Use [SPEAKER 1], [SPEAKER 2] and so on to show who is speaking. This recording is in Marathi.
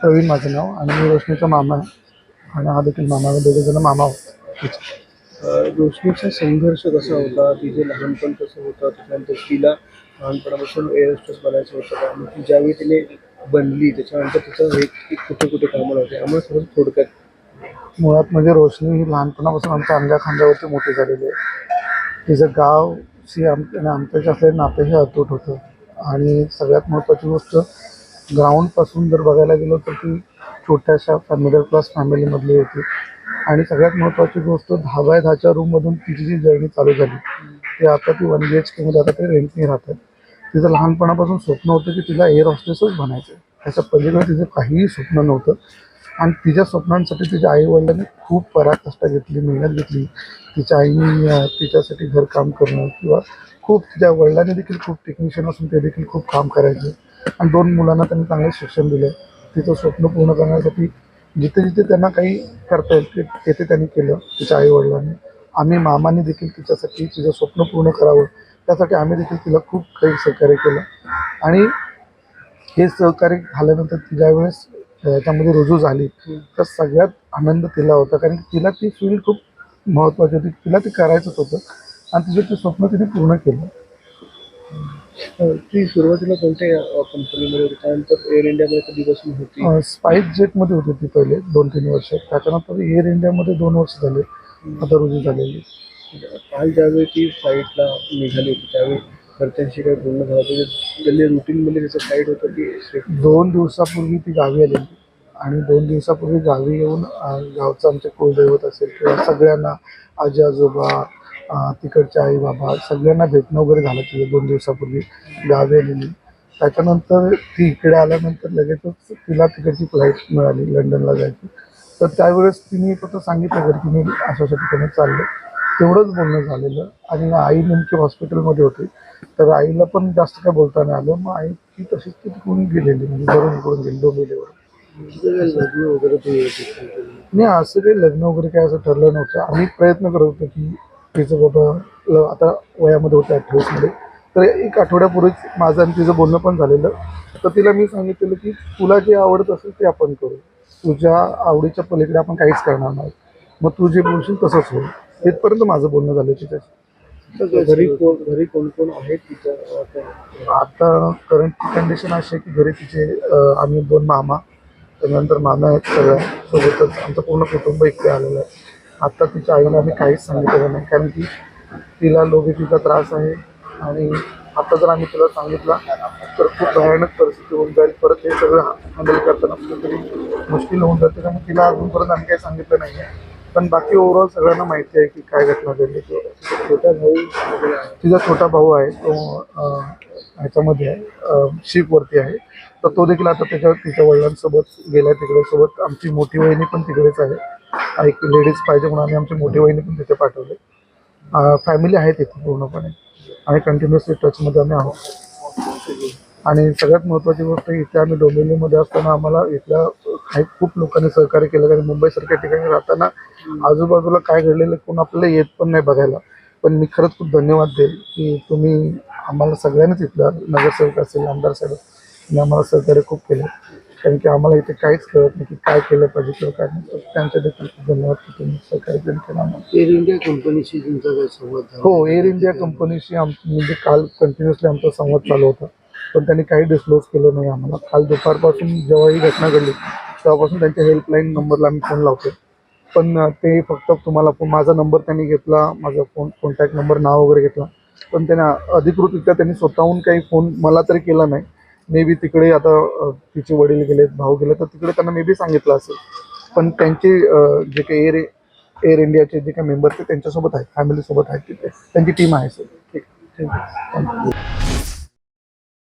[SPEAKER 1] प्रवीण माझं नाव आणि मी रोशनीचा मामा आहे. आणि हा देखील मामा दोघे जण मामा.
[SPEAKER 2] अं, रोशनीचा संघर्ष कसा होता? तिचे लहानपण कसं होतं? त्याच्यानंतर तिला लहानपणापासून एअरस्ट्रेस बनायचं होतं. आणि ती ज्यावेळी तिने बनली त्याच्यानंतर तिचं ती कुठे कुठे कामाला होते. आम्हाला थोडं थोडक्यात.
[SPEAKER 1] मुळात म्हणजे रोशनी ही लहानपणापासून आमच्या अंगा खांद्यावरती मोठी झालेली आहे. तिचं गावशी आम आणि आमच्याशी असलेलं नातं हे अतूट होतं. आणि सगळ्यात महत्त्वाची गोष्ट ग्राउंडपासून जर बघायला गेलो तर ती छोट्याशा मिडल क्लास फॅमिलीमधली होती. आणि सगळ्यात महत्त्वाची गोष्ट दहा बाय दहाच्या रूममधून तिची जी जर्नी चालू झाली ती आता ती वन बी एच केमध्ये आता ते रेंटने राहते तिचं लहानपणापासून स्वप्न होतं की तिला एअर हॉस्टेसच बनायचं त्याच्या पलीकडे तिचं काहीही स्वप्न नव्हतं. आणि तिच्या स्वप्नांसाठी तिच्या आईवडिलांनी खूप पराकष्ट घेतली मेहनत घेतली. तिच्या आईने तिच्यासाठी घरकाम करणं किंवा खूप तिच्या वडिलांनी देखील खूप टेक्निशियन असून ते देखील खूप काम करायचे. आणि दोन मुलांना त्यांनी चांगले शिक्षण दिलं तिचं स्वप्न पूर्ण करण्यासाठी जिथे जिथे त्यांना काही करता येईल ते तेथे त्यांनी केलं तिच्या आईवडिलांनी. आम्ही मामाने देखील तिच्यासाठी तिचं स्वप्न पूर्ण करावं. त्यासाठी आम्ही देखील तिला खूप काही सहकार्य केलं. आणि हे सहकार्य झाल्यानंतर ती ज्यावेळेस याच्यामध्ये रुजू झाली तर सगळ्यात आनंद तिला होता. कारण की तिला ती फील्ड खूप महत्त्वाची होती. तिला ते करायचंच होतं. आणि तिचं ते स्वप्न तिने पूर्ण केलं.
[SPEAKER 2] ती सुरुवातीला कोणत्या कंपनीमध्ये होती? त्यानंतर एअर इंडियामध्ये कधीपासून होती?
[SPEAKER 1] अं, स्पाईस जेटमध्ये होती ती पहिले दोन तीन वर्ष. त्याच्यानंतर एअर इंडियामध्ये दोन वर्ष झाले. आता रुजू झालेली.
[SPEAKER 2] काल ज्यावेळी ती फ्लाईटला निघाली होती त्यावेळी घरच्यांशी काही बोलणं झालं होतं. त्यांनी रुटीनमध्ये त्याचं फ्लाईट होतं की?
[SPEAKER 1] दोन दिवसापूर्वी ती गावी आलेली. आणि दोन दिवसापूर्वी गावी येऊन गावचं आमचे कुलदैवत असेल किंवा सगळ्यांना आजी आजोबा तिकडचे आई बाबा सगळ्यांना भेटणं वगैरे झालं तिथे दोन दिवसापूर्वी गावी. आलेली त्याच्यानंतर ती इकडे आल्यानंतर लगेचच तिला तिकडची फ्लाईट मिळाली लंडनला जायची. तर त्यावेळेस तिने फक्त सांगितलं की मी अशा अशा ठिकाणी चालले तेवढंच बोलणं झालेलं. आणि आई नेमकी हॉस्पिटलमध्ये होती. तर आईला पण जास्त काय बोलता नाही आलं. मग आई ती तशीच ती तिकडून गेलेली. म्हणजे घरून इकडून गेली डोंबिवलीवर
[SPEAKER 2] लग्न वगैरे ते
[SPEAKER 1] नाही असं काही लग्न वगैरे काय असं ठरलं नव्हतं. आम्ही प्रयत्न करत होतो की तिचं ल- आता वयामध्ये होतं अठ्ठावीसमध्ये. तर एक आठवड्यापूर्वीच माझं आणि तिचं बोलणं पण झालेलं. तर तिला मी सांगितलेलं की तुला जे आवडत असेल ते आपण करू. तुझ्या आवडीच्या पलीकडे आपण काहीच करणार नाही. मग तू जे बोलशील तसंच होईल. इथपर्यंत माझं बोलणं झालं तिच्याशी.
[SPEAKER 2] घरी कोण घरी कोण कोण आहेत तिच्या आता?
[SPEAKER 1] करंट कंडिशन अशी आहे की घरी तिचे आम्ही दोन मामा. त्यानंतर मामा आहेत सगळ्या. सोबतच आमचं पूर्ण कुटुंब इकडे आलेलं आहे. आत्ता तिच्या आईला आम्ही काहीच सांगितलेलं नाही. कारण की तिला लोबीचा त्रास आहे. आणि आता जर आम्ही तिला सांगितलं तर खूप भयानक परिस्थिती होऊन जाईल. परत हे सगळं हँडल करताना कुठेतरी मुश्किल होऊन जाते. त्यामुळे तिला अजूनपर्यंत आम्ही काही सांगितलं नाही आहे पण बाकी ओव्हरऑल सगळ्यांना माहिती आहे की काय घटना घडली.
[SPEAKER 2] छोटा भाऊ
[SPEAKER 1] तिचा छोटा भाऊ आहे. तो ह्याच्यामध्ये आहे. शिपवरती आहे. तर तो देखील आता त्याच्या तिच्या वडिलांसोबत गेला तिकडे. सोबत आमची मोठी वहिनी पण तिकडेच आहे. एक लेडीज पाहिजे म्हणून आम्ही आमची मोठी वहिनी पण तिथे पाठवले. फॅमिली आहे तिथे पूर्णपणे. आणि कंटिन्युअसली टचमध्ये आम्ही आहोत. आणि सगळ्यात महत्त्वाची गोष्ट इथे आम्ही डोंबिवलीमध्ये असताना आम्हाला इथल्या काही खूप लोकांनी सहकार्य केलं. कारण मुंबईसारख्या ठिकाणी राहताना आजूबाजूला काय घडलेलं कोण आपल्याला येत पण नाही बघायला. पण मी खरंच खूप धन्यवाद देईल की तुम्ही आम्हाला सगळ्यांनीच इथल्या नगरसेवक असेल आमदार साहेब आम्हाला सहकार्य खूप केलं. कारण की आम्हाला इथे काहीच कळत नाही की काय केलं पाहिजे किंवा काय नाही. तर त्यांचे देखील खूप धन्यवाद की तुम्ही सहकार्य केलं आम्हाला.
[SPEAKER 2] एअर इंडिया कंपनीशी तुमचा काही संवाद झाला?
[SPEAKER 1] हो एअर इंडिया कंपनीशी आम म्हणजे काल कंटिन्युअसली आमचा संवाद चालू होता. पण त्यांनी काही डिस्क्लोज केलं नाही आम्हाला. काल दुपारपासून जेव्हा ही घटना घडली तेव्हापासून त्यांच्या हेल्पलाईन नंबरला आम्ही फोन लावतो पण अं, ते फक्त तुम्हाला फोन माझा नंबर त्यांनी घेतला माझा फोन कॉन्टॅक्ट नंबर नाव वगैरे घेतला. पण त्यांना अधिकृतरित्या त्यांनी स्वतःहून काही फोन मला तरी केला नाही. मे बी तिकडे आता तिचे वडील गेलेत भाऊ गेले तर तिकडे त्यांना मे बी सांगितलं असेल. पण त्यांचे जे काही एअर एअर इंडियाचे जे काही मेंबर ते त्यांच्यासोबत आहेत फॅमिलीसोबत आहेत तिथे त्यांची टीम आहे सर ठीक
[SPEAKER 2] ठीक
[SPEAKER 1] थँक्यू